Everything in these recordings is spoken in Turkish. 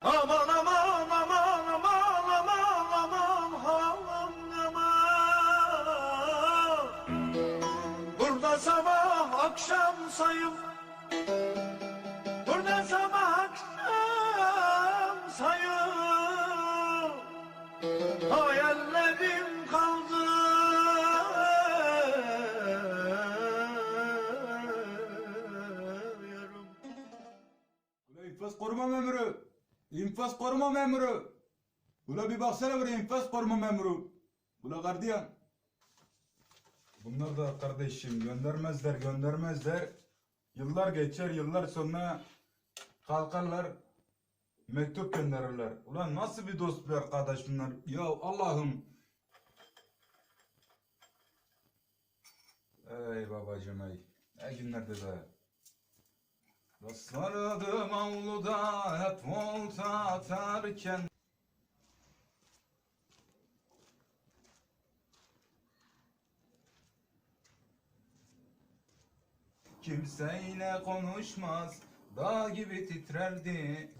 Aman aman aman aman aman aman aman aman Burada sabah akşam sayım İnfaz koruma memuru. Ula bir baksana buraya infaz koruma memuru. Ula gardiyan. Bunlar da kardeşim göndermezler göndermezler. Yıllar geçer yıllar sonra kalkarlar mektup gönderirler. Ulan nasıl bir dost bir arkadaş bunlar? Ya Allah'ım. Ey babacım ey. Ne günlerdi be. Rastladım avluda hep volta atarken Kimseyle konuşmaz Dağ gibi titrerdi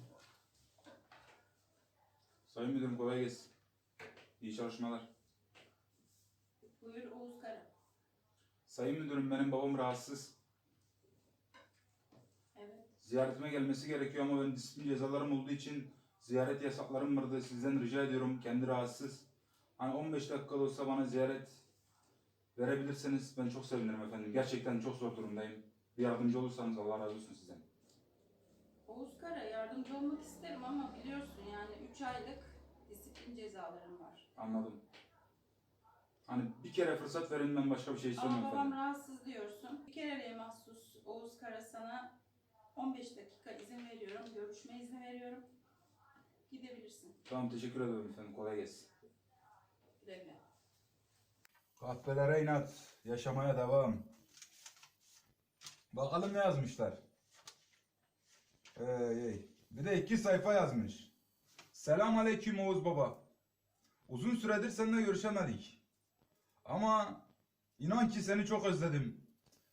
Sayın Müdürüm kolay gelsin. İyi çalışmalar. Buyur Oğuz Kara. Sayın Müdürüm benim babam rahatsız. Ziyaretime gelmesi gerekiyor ama benim disiplin cezalarım olduğu için ziyaret yasaklarım vardı. Sizden rica ediyorum kendi rahatsız. Hani 15 dakika da olsa bana ziyaret verebilirseniz ben çok sevinirim efendim. Gerçekten çok zor durumdayım. Bir yardımcı olursanız Allah razı olsun sizden. Oğuz Kara yardımcı olmak isterim ama biliyorsun yani 3 aylık disiplin cezalarım var. Anladım. Hani bir kere fırsat verin ben başka bir şey istemiyorum Ama babam efendim. rahatsız diyorsun. Bir kereliğe mahsus Oğuz Kara sana 15 dakika izin veriyorum. Görüşme izni veriyorum. Gidebilirsin. Tamam teşekkür ederim efendim. Kolay gelsin. Güle güle. Kahvelere inat. Yaşamaya devam. Bakalım ne yazmışlar. Ey, ey. Bir de iki sayfa yazmış. Selam aleyküm Oğuz Baba. Uzun süredir seninle görüşemedik. Ama inan ki seni çok özledim.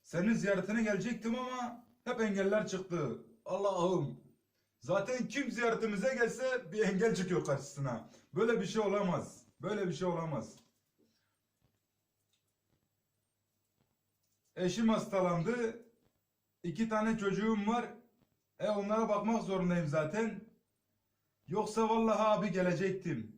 Senin ziyaretine gelecektim ama hep engeller çıktı. Allah'ım. Zaten kim ziyaretimize gelse bir engel çıkıyor karşısına. Böyle bir şey olamaz. Böyle bir şey olamaz. Eşim hastalandı. İki tane çocuğum var. E onlara bakmak zorundayım zaten. Yoksa vallahi abi gelecektim.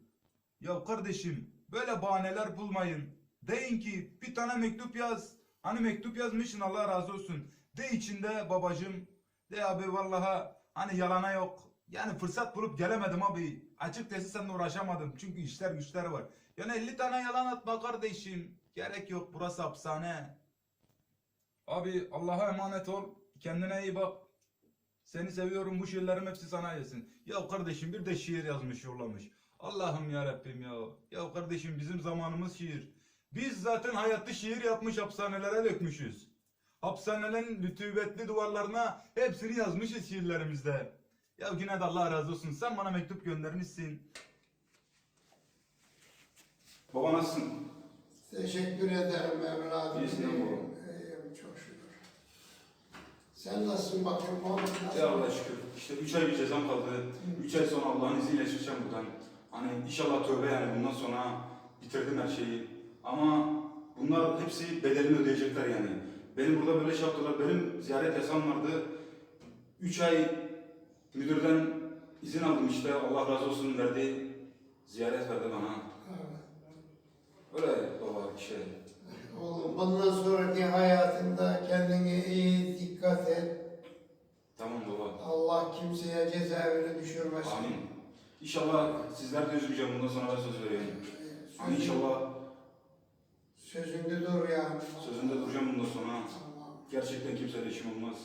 Ya kardeşim böyle bahaneler bulmayın. Deyin ki bir tane mektup yaz. Hani mektup yazmışsın Allah razı olsun. De içinde babacım. De abi vallahi hani yalana yok. Yani fırsat bulup gelemedim abi. Açıkçası seninle uğraşamadım. Çünkü işler güçler var. Yani 50 tane yalan atma kardeşim. Gerek yok burası hapishane. Abi Allah'a emanet ol. Kendine iyi bak. Seni seviyorum. Bu şiirlerim hepsi sana yesin. Ya kardeşim bir de şiir yazmış yollamış. Allah'ım ya Rabbim ya. Ya kardeşim bizim zamanımız şiir. Biz zaten hayatı şiir yapmış hapishanelere dökmüşüz. Hapishanelerin rütubetli duvarlarına hepsini yazmışız şiirlerimizde. Ya yine de Allah razı olsun. Sen bana mektup göndermişsin. Baba nasılsın? Teşekkür ederim evladım. İyisin oğlum? İyiyim çok şükür. Sen nasılsın bakayım oğlum? Nasıl? Ya Allah şükür. İşte 3 ay bir cezam kaldı. 3 ay sonra Allah'ın izniyle çıkacağım buradan. Hani inşallah tövbe yani bundan sonra bitirdim her şeyi. Ama bunlar hepsi bedelini ödeyecekler yani. Beni burada böyle şey yaptılar. Benim ziyaret yasam vardı. 3 ay müdürden izin aldım işte. Allah razı olsun verdi. Ziyaret verdi bana. Öyle baba işte. Oğlum bundan sonraki hayatında kendine iyi dikkat et. Tamam baba. Allah kimseye cezaevine düşürmesin. Amin. İnşallah sizler de üzmeyeceğim bundan sonra ben söz veriyorum. Hani Sözün- inşallah Sözünde dur. Sözünde duracağım bundan sonra. Gerçekten kimseyle işim olmaz.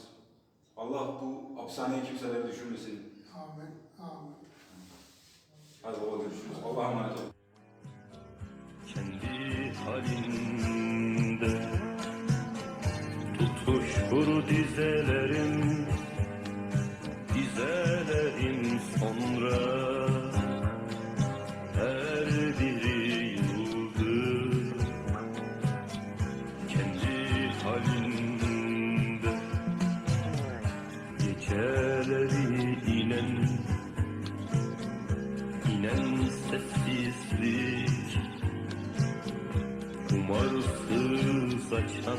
Allah bu hapishaneye kimseleri düşürmesin. Amin. Amin. Hadi baba görüşürüz. Allah'a emanet ol. kendi halinde Tutuşur dizelerim Dizelerim sonra sessizlik Umarsız açan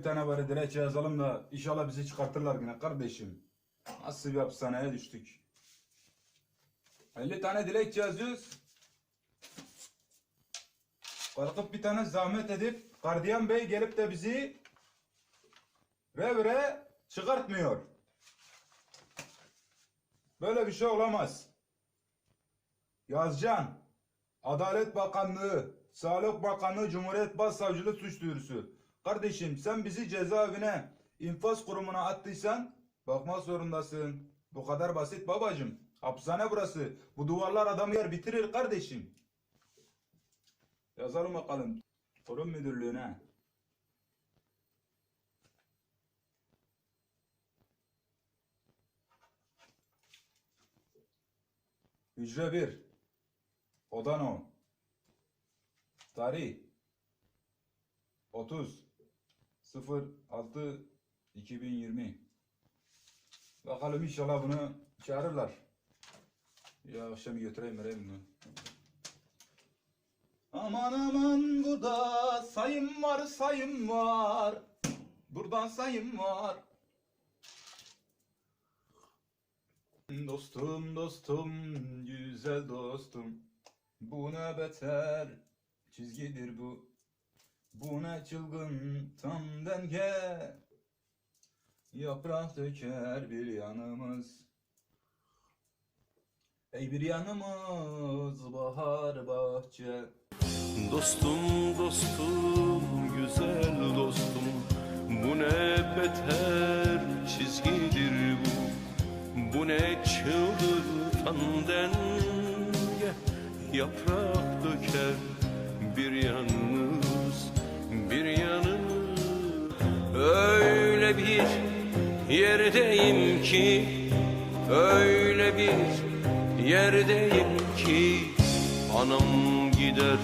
bir tane var dilekçe yazalım da inşallah bizi çıkartırlar yine kardeşim. Nasıl bir hapishaneye düştük. 50 tane dilekçe yazıyoruz. Kalkıp bir tane zahmet edip gardiyan bey gelip de bizi revire çıkartmıyor. Böyle bir şey olamaz. Yazcan, Adalet Bakanlığı, Sağlık Bakanlığı, Cumhuriyet Başsavcılığı suç duyurusu. Kardeşim sen bizi cezaevine, infaz kurumuna attıysan bakmak zorundasın. Bu kadar basit babacım. Hapishane burası. Bu duvarlar adamı yer bitirir kardeşim. Yazalım bakalım. Kurum müdürlüğüne. Hücre 1. Odan o. Tarih 30 06 2020 Bakalım inşallah bunu çağırırlar. Ya akşam götüreyim vereyim bunu. Aman aman burada sayım var sayım var. Buradan sayım var. Dostum dostum güzel dostum Bu ne beter çizgidir bu Bu ne çılgın tam denge? Yaprak döker bir yanımız. Ey bir yanımız bahar bahçe. Dostum dostum güzel dostum. Bu ne beter çizgidir bu. Bu ne çıldırtan denge. Yaprak döker bir yanımız Bir yanımız Öyle bir yerdeyim ki Öyle bir yerdeyim ki Anam gider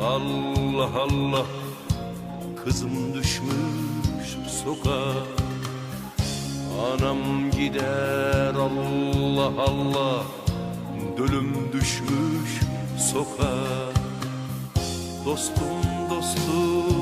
Allah Allah Kızım düşmüş sokağa. Anam gider Allah Allah Dölüm düşmüş sokağa. Dostum dostum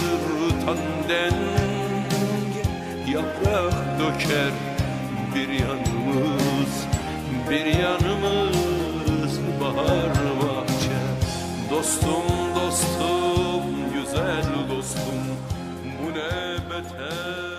denge Yaprak döker bir yanımız Bir yanımız bahar bahçe. Dostum dostum güzel dostum Bu ne beter